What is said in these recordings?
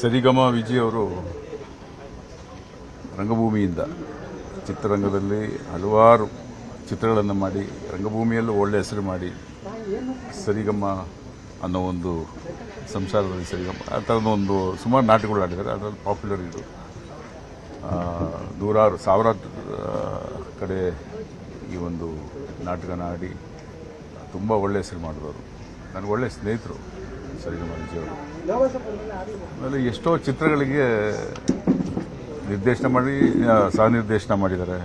ಸರಿಗಮ ವಿಜಯ್ ಅವರು ರಂಗಭೂಮಿಯಿಂದ ಚಿತ್ರರಂಗದಲ್ಲಿ ಹಲವಾರು ಚಿತ್ರಗಳನ್ನು ಮಾಡಿ, ರಂಗಭೂಮಿಯಲ್ಲೂ ಒಳ್ಳೆ ಹೆಸರು ಮಾಡಿ, ಸರಿಗಮ ಅನ್ನೋ ಒಂದು ಸಂಸಾರದಲ್ಲಿ ಸರಿಗಮ, ಆ ಥರದ ಒಂದು ಸುಮಾರು ನಾಟಕಗಳು ಆಡಿದ್ದಾರೆ. ಅದರಲ್ಲಿ ಪಾಪ್ಯುಲರ್ ಇದು. ನೂರಾರು, ಸಾವಿರಾರು ಕಡೆ ಈ ಒಂದು ನಾಟಕನ ಆಡಿ ತುಂಬ ಒಳ್ಳೆ ಹೆಸರು ಮಾಡಿದವರು. ನನಗೆ ಒಳ್ಳೆ ಸ್ನೇಹಿತರು. ಸರಿಗಮ ವಿಜಯ್ ಅವರು. ಆಮೇಲೆ ಎಷ್ಟೋ ಚಿತ್ರಗಳಿಗೆ ನಿರ್ದೇಶನ ಮಾಡಿ ಸಹ ನಿರ್ದೇಶನ ಮಾಡಿದ್ದಾರೆ.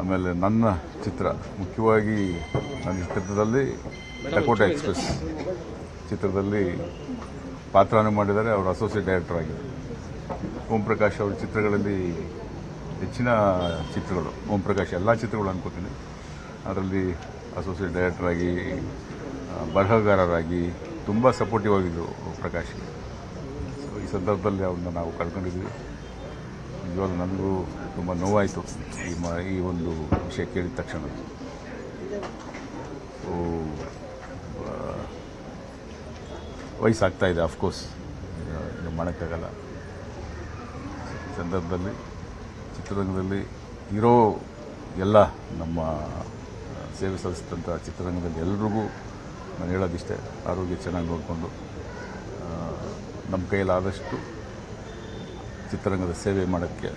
ಆಮೇಲೆ ನನ್ನ ಚಿತ್ರ, ಮುಖ್ಯವಾಗಿ ನನ್ನ ಚಿತ್ರದಲ್ಲಿ ಟಕೋಟ ಎಕ್ಸ್ಪ್ರೆಸ್ ಚಿತ್ರದಲ್ಲಿ ಪಾತ್ರನೂ ಮಾಡಿದ್ದಾರೆ. ಅವರು ಅಸೋಸಿಯೇಟ್ ಡೈರೆಕ್ಟರ್ ಆಗಿದ್ದಾರೆ. ಓಂ ಪ್ರಕಾಶ್ ಅವರ ಚಿತ್ರಗಳಲ್ಲಿ ಹೆಚ್ಚಿನ ಚಿತ್ರಗಳು ಓಂ ಪ್ರಕಾಶ್ ಎಲ್ಲ ಚಿತ್ರಗಳು ಅನ್ಕೋತೀನಿ. ಅದರಲ್ಲಿ ಅಸೋಸಿಯೇಟ್ ಡೈರೆಕ್ಟರಾಗಿ ಬರಹಗಾರರಾಗಿ ತುಂಬ ಸಪೋರ್ಟಿವ್ ಆಗಿದ್ದರು ಪ್ರಕಾಶ್ಗೆ ಪ್ರಕಾಶ್. ಸೊ ಈ ಸಂದರ್ಭದಲ್ಲಿ ಅವನ್ನ ನಾವು ಕಳ್ಕೊಂಡಿದ್ವಿ ನಿಜವಾದ ನನಗೂ ತುಂಬ ನೋವಾಯಿತು ಈ ಮ, ಈ ಒಂದು ವಿಷಯ ಕೇಳಿದ ತಕ್ಷಣ. ವಯಸ್ಸಾಗ್ತಾ ಇದೆ ಅಫ್ಕೋರ್ಸ್ ಮಾಡೋಕ್ಕಾಗಲ್ಲ. ಈ ಸಂದರ್ಭದಲ್ಲಿ ಚಿತ್ರರಂಗದಲ್ಲಿ ಇರೋ ಎಲ್ಲ ನಮ್ಮ ಸೇವೆ ಸಲ್ಲಿಸಿದಂಥ ಚಿತ್ರರಂಗದಲ್ಲಿ ಎಲ್ರಿಗೂ ನಾನು ಹೇಳೋದಿಷ್ಟೇ ಆರೋಗ್ಯ ಚೆನ್ನಾಗಿ ನೋಡಿಕೊಂಡು ನಮ್ಮ ಕೈಯಲ್ಲಾದಷ್ಟು ಚಿತ್ರರಂಗದ ಸೇವೆ ಮಾಡೋಕ್ಕೆ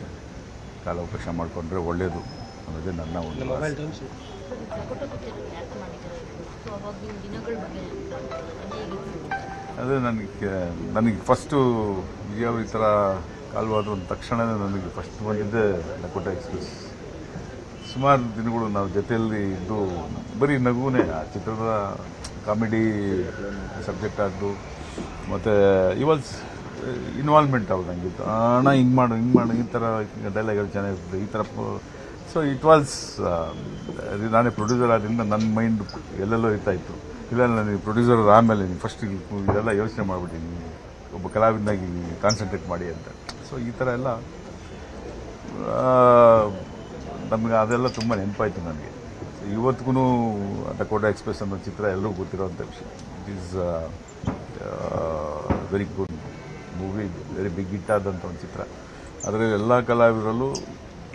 ಕಾಲಾವಕಾಶ ಮಾಡಿಕೊಂಡ್ರೆ ಒಳ್ಳೆಯದು ಅನ್ನೋದೇ ನನ್ನ ಒಂದು ಅದೇ ನನಗೆ ನನಗೆ ಫಸ್ಟು ಯಾವ ಈ ಥರ ಕಾಲುವಾದ ಒಂದು ತಕ್ಷಣವೇ ನನಗೆ ಫಸ್ಟ್ ಬಂದಿದ್ದೆ ನಕೋಟ ಎಕ್ಸ್ಪ್ರೆಸ್ ಸುಮಾರು ದಿನಗಳು ನಾವು ಜೊತೆಯಲ್ಲಿ ಇದ್ದು ಬರೀ ನಗುನೇ ಆ ಚಿತ್ರದ ಕಾಮಿಡಿ ಸಬ್ಜೆಕ್ಟ್ ಆದ್ದು, ಮತ್ತು ಇವಾಲ್ಸ್ ಇನ್ವಾಲ್ವ್ಮೆಂಟ್ ಅವ್ರು ನನಗಿತ್ತು ಅಣ್ಣ ಹಿಂಗೆ ಮಾಡು ಹಿಂಗೆ ಮಾಡು, ಈ ಥರ ಡೈಲಾಗ್ಗಳು ಚೆನ್ನಾಗಿರ್ತದೆ, ಈ ಥರ ಸೊ ಇಟ್ ವಾಸ್ ನಾನೇ ಪ್ರೊಡ್ಯೂಸರ್ ಆದ್ದರಿಂದ ನನ್ನ ಮೈಂಡ್ ಎಲ್ಲೆಲ್ಲೋ ಇರ್ತಾ ಇತ್ತು. ಇಲ್ಲ ನನಗೆ ಪ್ರೊಡ್ಯೂಸರ್ ಆಮೇಲೆ ನೀವು ಫಸ್ಟ್ ಇದೆಲ್ಲ ಯೋಚನೆ ಮಾಡಿಬಿಟ್ಟಿನಿ, ಒಬ್ಬ ಕಲಾವಿದನಾಗಿ ಕಾನ್ಸಂಟ್ರೇಟ್ ಮಾಡಿ ಅಂತ. ಸೊ ಈ ಥರ ಎಲ್ಲ ನಮಗೆ ಅದೆಲ್ಲ ತುಂಬ ನೆನಪಾಯಿತು ನನಗೆ. ಇವತ್ತಿಗೂ ಡಕೋಟಾ ಎಕ್ಸ್ಪ್ರೆಸ್ ಅನ್ನೋ ಚಿತ್ರ ಎಲ್ಲರಿಗೂ ಗೊತ್ತಿರೋಂಥ ವಿಷಯ. It is very good movie very big hit ಆದಂಥ ಒಂದು ಚಿತ್ರ. ಅದರಲ್ಲಿ ಎಲ್ಲ ಕಲಾವಿದರಲ್ಲೂ,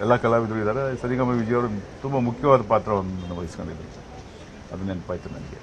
ಎಲ್ಲ ಕಲಾವಿದರು ಇದ್ದಾರೆ. ಸರಿಗಮ ವಿಜಯವರು ತುಂಬ ಮುಖ್ಯವಾದ ಪಾತ್ರವನ್ನು ವಹಿಸ್ಕೊಂಡಿದ್ದಾರೆ. ಅದು ನೆನಪಾಯಿತು ನನಗೆ.